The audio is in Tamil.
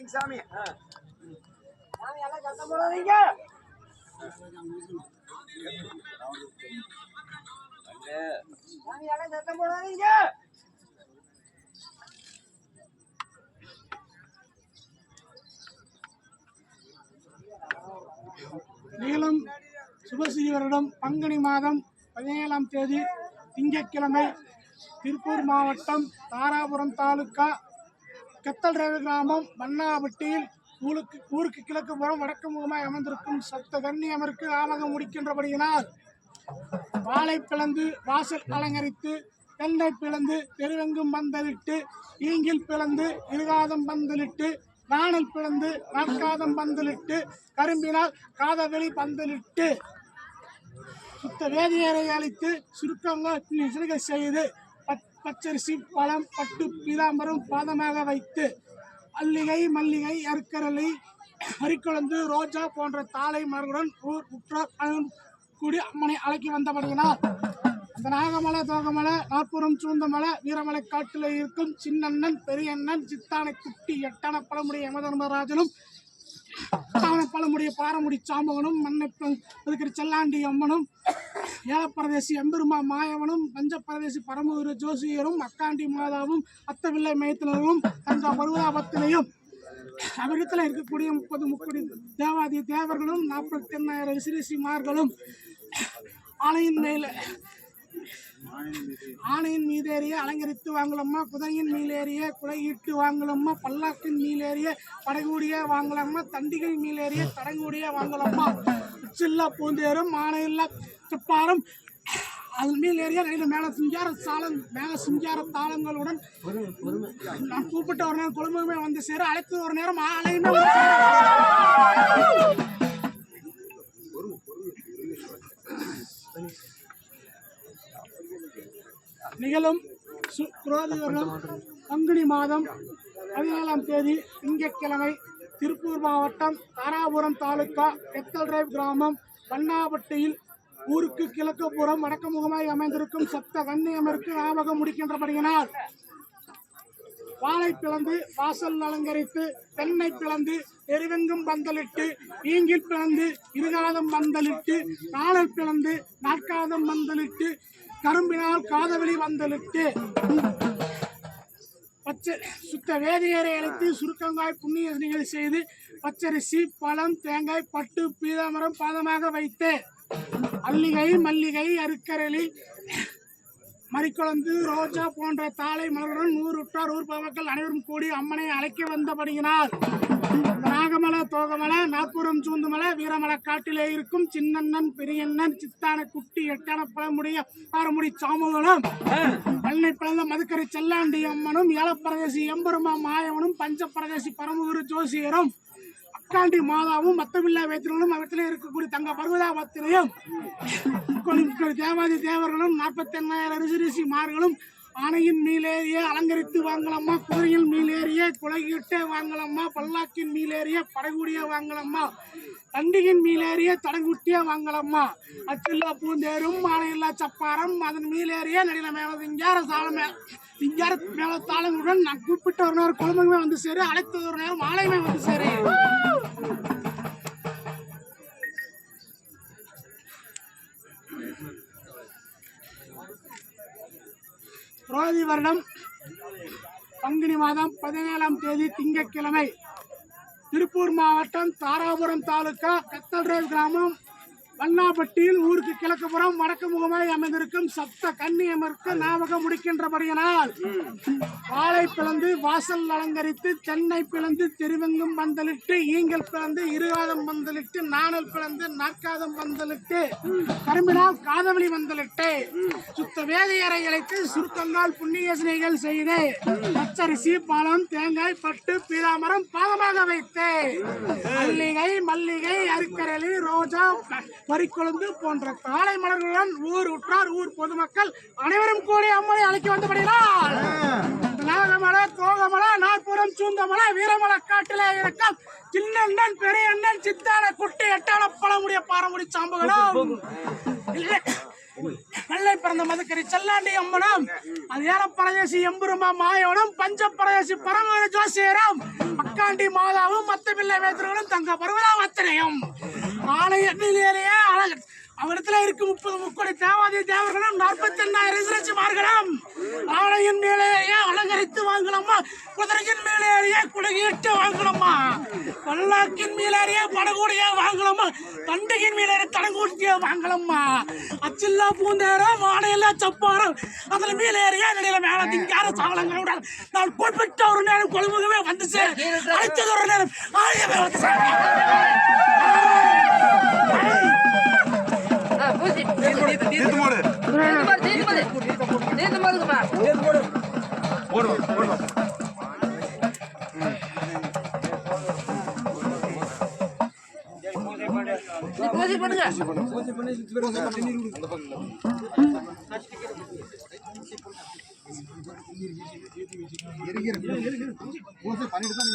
பார்த்தீங்க சாமி சாமி எல்லாம் சத்தம் போடாதீங்க. சாமி எல்லாம் சத்தம் போடாதீங்க. நீலம் சுபஸ்ரீ வருடம் பங்குனி மாதம் பதினேழாம் தேதி திங்கட்கிழமை திருப்பூர் மாவட்டம் தாராபுரம் தாலுக்கா கத்தல்ரேவு கிராமம் மன்னாபட்டியில் ஊருக்கு ஊருக்கு கிழக்கு புறம் வடக்கு முகமாய் அமர்ந்திருக்கும் சப்த கன்னியமருக்கு ஆமகம் முடிக்கின்றபடியினால் வாழை பிளந்து வாசல் அலங்கரித்து தென்னை பிளந்து தெருவெங்கும் பந்தலிட்டு ஈங்கில் பிளந்து இருகாதம் பந்தலிட்டு நாணல் பிளந்து நாற்காதம் பந்தலிட்டு கரும்பினால் காதவெளி பந்தலிட்டு. சுத்த வேதியரை அழித்து சுருக்கங்கள் சிறுகை செய்து பச்சரிசி பழம் பட்டு பீதாம்பரம் பாதமாக வைத்து அல்லிகை மல்லிகை அருக்கரளி அரிக்குழந்து ரோஜா போன்ற தாளை மலர்களுடன் ஊர் உற்றார் கூடி அம்மனை அழைக்கி வந்தபடியினால் அந்த நாகமலை தோகமலை நாற்புறம் சூழ்ந்தமலை வீரமலை காட்டில் இருக்கும் சின்னண்ணன் பெரியண்ணன் சித்தானை குட்டி எட்டான பழமுடைய யமதர்மராஜனும் எட்டான பழமுடைய பாரமுடி சாம்பகனும் மண்ணை இருக்கிற செல்லாண்டி அம்மனும் ஏலப்பரதேசி எம்பெருமா மாயவனும் பஞ்சப்பரதேசி பரமகுரு ஜோசியரும் அக்காண்டி மாதாவும் அத்தவில்லை மையத்தினரும் தஞ்சா பருவதாபத்திலையும். அவரிடத்தில் இருக்கக்கூடிய முப்பது முப்பது தேவாதி தேவர்களும் நாற்பத்தி எண்ணாயிரம் விசிறிசிமார்களும் ஆலையின் மேல ஆணையின் மீதேறிய அலங்கரித்து வாங்கலம்மா குதிரையின் மீளேறிய குலையிட்டு வாங்கலம்மா பல்லாக்கின் மீளேறிய படைகூடிய வாங்கலம்மா தண்டிகை மீளேறிய தடங்கூடிய வாங்கலம்மா. உச்சில்லா பூந்தேரும் ஆணையில்லா துப்பாரம் அது மீளேறிய நிறைய மேல சிங்கார சாலம் மேல சிங்கார தாளங்களுடன் நான் கூப்பிட்ட ஒரு நேரம் குழம்புமே வந்து சேர அழைத்து ஒரு நேரம் ஆலையுமே நிகழும் சு- வருடம் பங்குனி மாதம் பதினேழாம் தேதி திங்கட்கிழமை திருப்பூர் மாவட்டம் தாராபுரம் தாலுகா பெத்தல் டிரைவ் கிராமம் வண்ணாபட்டியில் ஊருக்கு கிழக்கு புறம் வடக்கு முகமாய் அமைந்திருக்கும் சப்த கன்னியமருக்கு ஞாபகம் முடிக்கின்றபடியினால் வாழை பிளந்து வாசல் அலங்கரித்து தென்னை பிளந்து எருவெங்கும் பந்தலிட்டு ஈங்கில் பிளந்து இருகாதம் பந்தலிட்டு நாளல் பிளந்து நாற்காதம் பந்தலிட்டு கரும்பினால் காதவெளி பந்தலிட்டு பச்சை சுத்த வேதியரை அழைத்து சுருக்கங்காய் புண்ணிய செய்து பச்சரிசி பழம் தேங்காய் பட்டு பீதாமரம் பாதமாக வைத்து அல்லிகை மல்லிகை அருக்கரளி மறிக்குழந்து ரோஜா போன்ற தாளை மலருடன் நூறுற்றார் ஊர் பொதுமக்கள் அனைவரும் கூடி அம்மனை அழைக்க வந்தபடியினால் நாகமலை தோகமலை நாற்புறம் சூந்துமலை வீரமலை காட்டிலே இருக்கும் சின்னண்ணன் பெரியண்ணன் சித்தான குட்டி எட்டான பழமுடைய ஆறுமுடி சாமுகளும் வெள்ளை பிறந்த மதுக்கரை செல்லாண்டி அம்மனும் ஏலப்பரதேசி எம்பெருமா மாயவனும் பஞ்சப்பரதேசி பரமகுரு ஜோசியரும் அக்காண்டி மாதாவும் மத்தமில்லா வேத்திரங்களும் அவற்றிலே இருக்கக்கூடிய தங்க பர்வதாபத்திலையும் கொடி- தேவாதி தேவர்களும் நாற்பத்தி எண்ணாயிரம் ரிஷி மார்களும் ஆணையின் மீலேறிய அலங்கரித்து வாங்கலம்மா. குதிரையில் மீலேறிய குலகிட்டே வாங்கலம்மா. பல்லாக்கின் மீலேறிய படைகூடிய வாங்கலம்மா. தண்டியின் மீலேறிய தடங்குட்டிய வாங்கலம்மா. அச்சில்லா பூந்தேரும் ஆணையில்லா சப்பாரம் அதன் மீலேறிய நடில மேல விஞ்ஞார சாலமே விஞ்ஞார மேல தாளங்களுடன் நான் கூப்பிட்ட ஒரு நேரம் குழந்தைமே வந்து சேரு அழைத்தது ஒரு நேரம் ஆலயமே வந்து சேரு. புரோதி வருடம் பங்குனி மாதம் பதினேழாம் தேதி திங்கட்கிழமை. திருப்பூர் மாவட்டம் தாராபுரம் தாலுகா கத்தல்ரேல் கிராமம் வண்ணாப்பட்டியில் ஊருக்கு கிழக்குப்புறம் வடக்கு முகமாய் அமைந்திருக்கும் சப்த கன்னியமருக்கு ஞாபகம் முடிக்கின்றபடியினால் வாழை பிளந்து வாசல் அலங்கரித்து தென்னை பிளந்து தெருவெங்கும் பந்தலிட்டு ஈங்கல் பிளந்து இருகாதம் பந்தலிட்டு நாணல் பிளந்து நாற்காதம் பந்தலிட்டு கரும்பினால் காதவழி பந்தலிட்டு சுத்த வேதையரை இழைத்து சுருக்கங்கால் புண்ணியசனைகள் செய்து பச்சரிசி பழம் தேங்காய் பட்டு பீதாமரம் பாதமாக வைத்து மல்லிகை மல்லிகை அருக்கரளி ரோஜா பறிக்குழந்து போன்ற காளை மலர்களுடன் ஊர் உற்றார் ஊர் பொதுமக்கள் அனைவரும் கூடி அம்மனை அழைக்க வந்தபடினால் நாகமலை தோகமலை நாற்புறம் சூந்தமலை வீரமலை காட்டிலே இருக்கும் சின்னண்ணன் பெரியண்ணன் சித்தான குட்டி எட்டான பழமுடைய பாரமுடி சாம்புகளும். வெள்ளை பிறந்த மதுக்கரை செல்லாண்டி அம்மனம் அது பரதேசி எம்புருமா மாயோனும் பஞ்ச பரதேசி பரம ஜோசியரும் பக்காண்டி மாதாவும் மத்த பிள்ளை வேத்திரங்களும் தங்க பருவதா வத்தனையும் ஆலயத்திலேயே அழகு. அவரிடத்துல இருக்கு முப்பது முக்கோடி தேவாதி தேவர்களும் நாற்பத்தி எண்ணாயிரம் எதிரட்சிமார்களும் ஆலயம் மேலேயே அலங்கரித்து வாங்கலாமா குதிரையின் மேலேயே குலகிட்டு வாங்கலாமா பல்லாக்கின் மேலேயே படகூடிய வாங்கலாமா தண்டையின் மேலே தடங்கூட்டிய வாங்கலாமா அச்சில்லா பூந்தேரம் ஆடையில்லா சப்பாரம் அதுல மேலேறிய நிலையில மேல திங்கார சாவலங்களுடன் நான் குறிப்பிட்ட ஒரு நேரம் கொழுமுகமே வந்துச்சு. அழைத்தது ஒரு நேரம். ஆயமே வந்து தீர்த்து மாடு, தீர்த்து மாடு. தீர்த்து போடு போடு பூசி பண்ணுங்க பூசை பண்ணிட்டு தான்